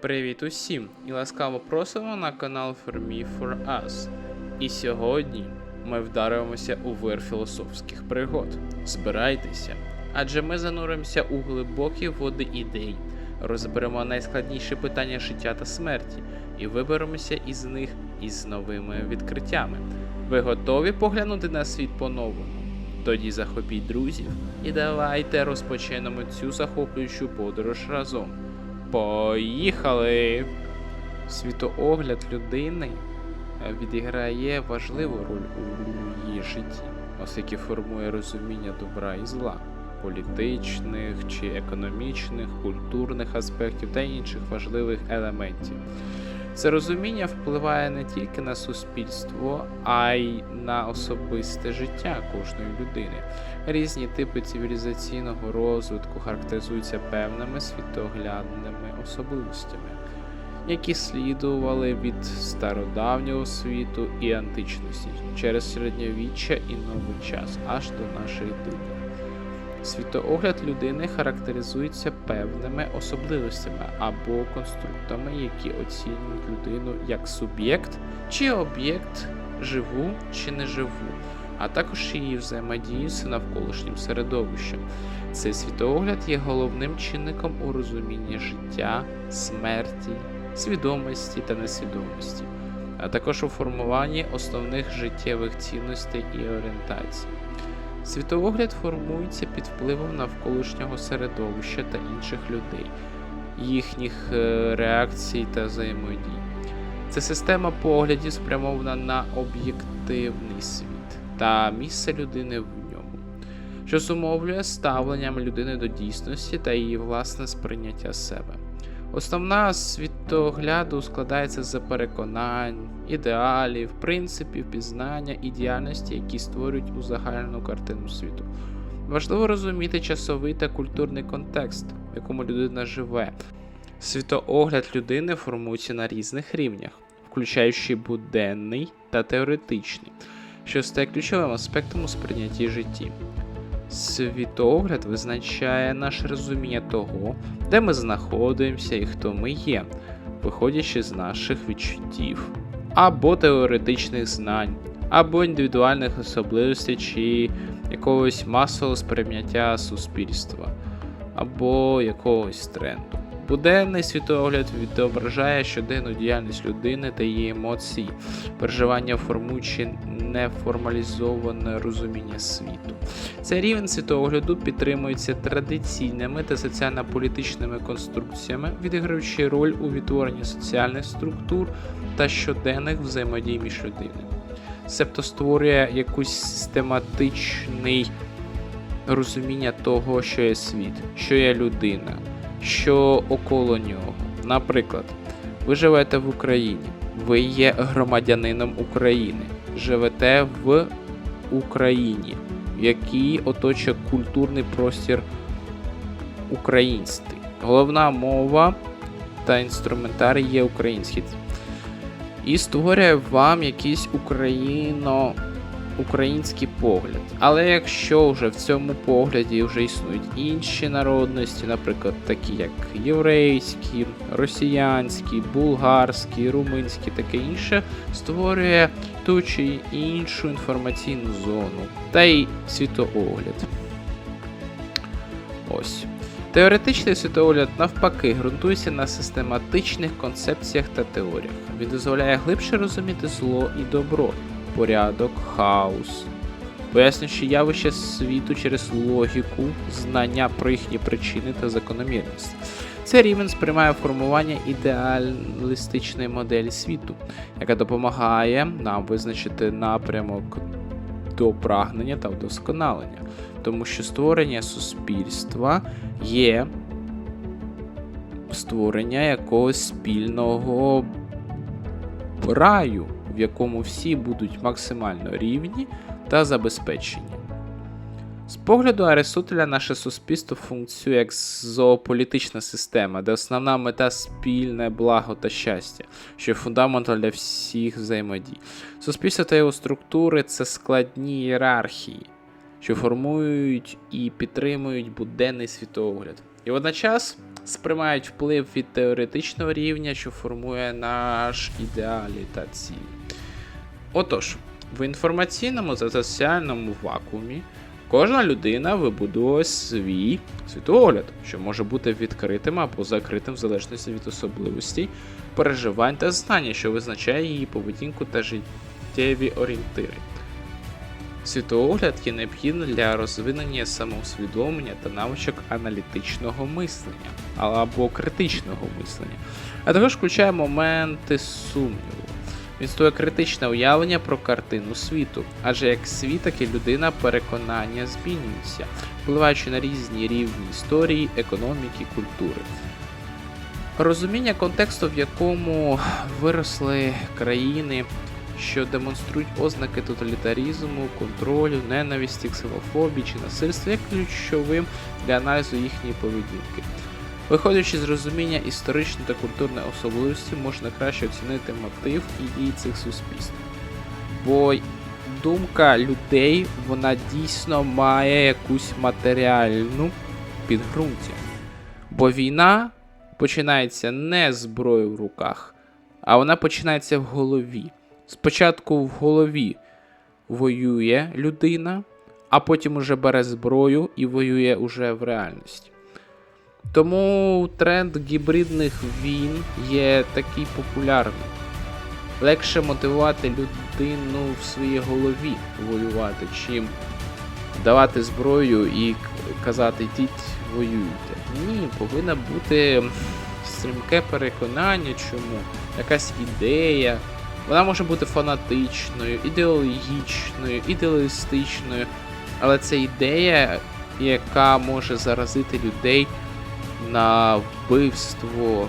Привіт усім і ласкаво просимо на канал For Me For Us. І сьогодні ми вдаримося у вир філософських пригод. Збирайтеся, адже ми зануримося у глибокі води ідей, розберемо найскладніші питання життя та смерті і виберемося із них із новими відкриттями. Ви готові поглянути на світ по-новому? Тоді захопіть друзів і давайте розпочнемо цю захоплюючу подорож разом. Поїхали! Світоогляд людини е, відіграє важливу роль у її житті, оскільки формує розуміння добра і зла, політичних чи економічних, культурних аспектів та інших важливих елементів. Це розуміння впливає не тільки на суспільство, а й на особисте життя кожної людини. Різні типи цивілізаційного розвитку характеризуються певними світоглядними особливостями, які слідували від стародавнього світу і античності через середньовіччя і новий час аж до наших днів. Світоогляд людини характеризується певними особливостями або конструктами, які оцінюють людину як суб'єкт чи об'єкт живу чи неживу, а також її взаємодію з навколишнім середовищем. Цей світоогляд є головним чинником у розумінні життя, смерті, свідомості та несвідомості, а також у формуванні основних життєвих цінностей і орієнтацій. Світоогляд формується під впливом навколишнього середовища та інших людей, їхніх е, реакцій та взаємодій. Це система поглядів спрямована на об'єктивний світ та місце людини в ньому, що зумовлює ставленням людини до дійсності та її власне сприйняття себе. Основна світогляду складається з переконань, ідеалів, принципів, пізнання і діяльності, які створюють узагальну картину світу. Важливо розуміти часовий та культурний контекст, в якому людина живе. Світоогляд людини формується на різних рівнях, включаючи буденний та теоретичний, що стає ключовим аспектом у сприйнятті житті. Світоогляд визначає наше розуміння того, де ми знаходимося і хто ми є, виходячи з наших відчуттів, або теоретичних знань, або індивідуальних особливостей чи якогось масового сприйняття суспільства, або якогось тренду. Буденний світогляд відображає щоденну діяльність людини та її емоції, переживання формуючи неформалізоване розуміння світу. Цей рівень світогляду підтримується традиційними та соціально-політичними конструкціями, відіграючи роль у відтворенні соціальних структур та щоденних взаємодій між людиною. Себто створює якусь систематичний розуміння того, що є світ, що є людина, що около нього. Наприклад, ви живете в Україні, ви є громадянином України, живете в Україні, який оточує культурний простір український. Головна мова та інструментарій є український. І створює вам якийсь україно український погляд. Але якщо вже в цьому погляді вже існують інші народності, наприклад, такі як єврейські, росіянські, булгарські, румунські, таке інше, створює ту чи іншу інформаційну зону та й світоогляд. Ось. Теоретичний світогляд навпаки ґрунтується на систематичних концепціях та теоріях. Він дозволяє глибше розуміти зло і добро, порядок, хаос, пояснюючи явище світу через логіку, знання про їхні причини та закономірність. Цей рівень сприймає формування ідеалістичної моделі світу, яка допомагає нам визначити напрямок до прагнення та вдосконалення, тому що створення суспільства є створення якогось спільного раю, в якому всі будуть максимально рівні та забезпечені. З погляду Аристотеля, наше суспільство функціює як зоополітична система, де основна мета спільне благо та щастя, що є для всіх взаємодій. Суспільство та його структури це складні ієрархії, що формують і підтримують буденний світогляд. І водночас сприймають вплив від теоретичного рівня, що формує наш ідеалі та цілі. Отож, в інформаційному та соціальному вакуумі кожна людина вибудує свій світогляд, що може бути відкритим або закритим в залежності від особливостей, переживань та знання, що визначає її поведінку та життєві орієнтири. Світоогляд є необхідним для розвинення самоусвідомлення та навичок аналітичного мислення або критичного мислення, а також включає моменти сумніву. Він створює критичне уявлення про картину світу, адже як світ, так і людина переконання змінюються, впливаючи на різні рівні історії, економіки, культури. Розуміння контексту, в якому виросли країни, що демонструють ознаки тоталітарізму, контролю, ненависті, ксилофобії чи насильства, є ключовим для аналізу їхньої поведінки. Виходячи з розуміння історичної та культурної особливості, можна краще оцінити мотив і дії цих суспільств. Бо думка людей вона дійсно має якусь матеріальну підґрунтя. Бо війна починається не з зброєю в руках, а вона починається в голові. Спочатку в голові воює людина, а потім уже бере зброю і воює уже в реальності. Тому тренд гібридних війн є такий популярний. Легше мотивувати людину в своїй голові воювати, чим давати зброю і казати йдіть воюйте. Ні, повинна бути стрімке переконання, чому якась ідея. Вона може бути фанатичною, ідеологічною, ідеалістичною, але це ідея, яка може заразити людей на вбивство,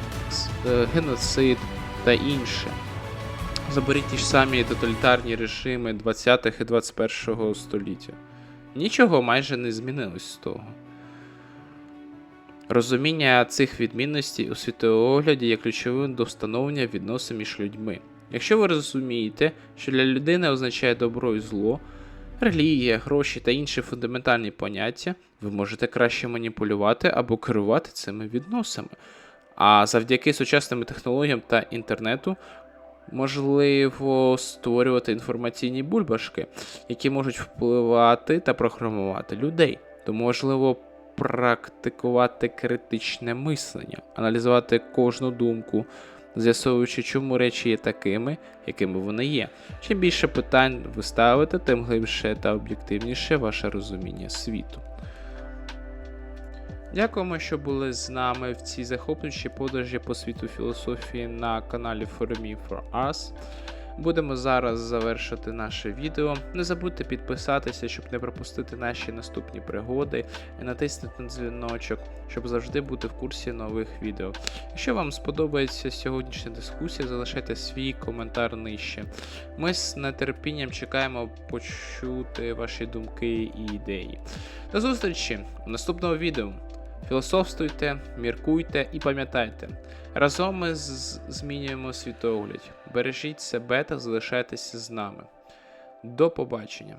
е, геноцид та інше. Заберіть ті ж самі тоталітарні режими 20-х і 21-го століття. Нічого майже не змінилось з того. Розуміння цих відмінностей у світоогляді є ключовим до встановлення відносин між людьми. Якщо ви розумієте, що для людини означає добро і зло, релігія, гроші та інші фундаментальні поняття, ви можете краще маніпулювати або керувати цими відносами. А завдяки сучасним технологіям та інтернету можливо створювати інформаційні бульбашки, які можуть впливати та програмувати людей. Тому важливо практикувати критичне мислення, аналізувати кожну думку, з'ясовуючи, чому речі є такими, якими вони є. Чим більше питань ви ставите, тим глибше та об'єктивніше ваше розуміння світу. Дякуємо, що були з нами в цій захоплюючій подорожі по світу філософії на каналі For Me For Us. Будемо зараз завершити наше відео. Не забудьте підписатися, щоб не пропустити наші наступні пригоди, і натиснути на дзвіночок, щоб завжди бути в курсі нових відео. Якщо вам сподобається сьогоднішня дискусія, залишайте свій коментар нижче. Ми з нетерпінням чекаємо почути ваші думки і ідеї. До зустрічі у наступному відео. Філософствуйте, міркуйте і пам'ятайте. Разом ми змінюємо світогляд. Бережіть себе та залишайтеся з нами. До побачення!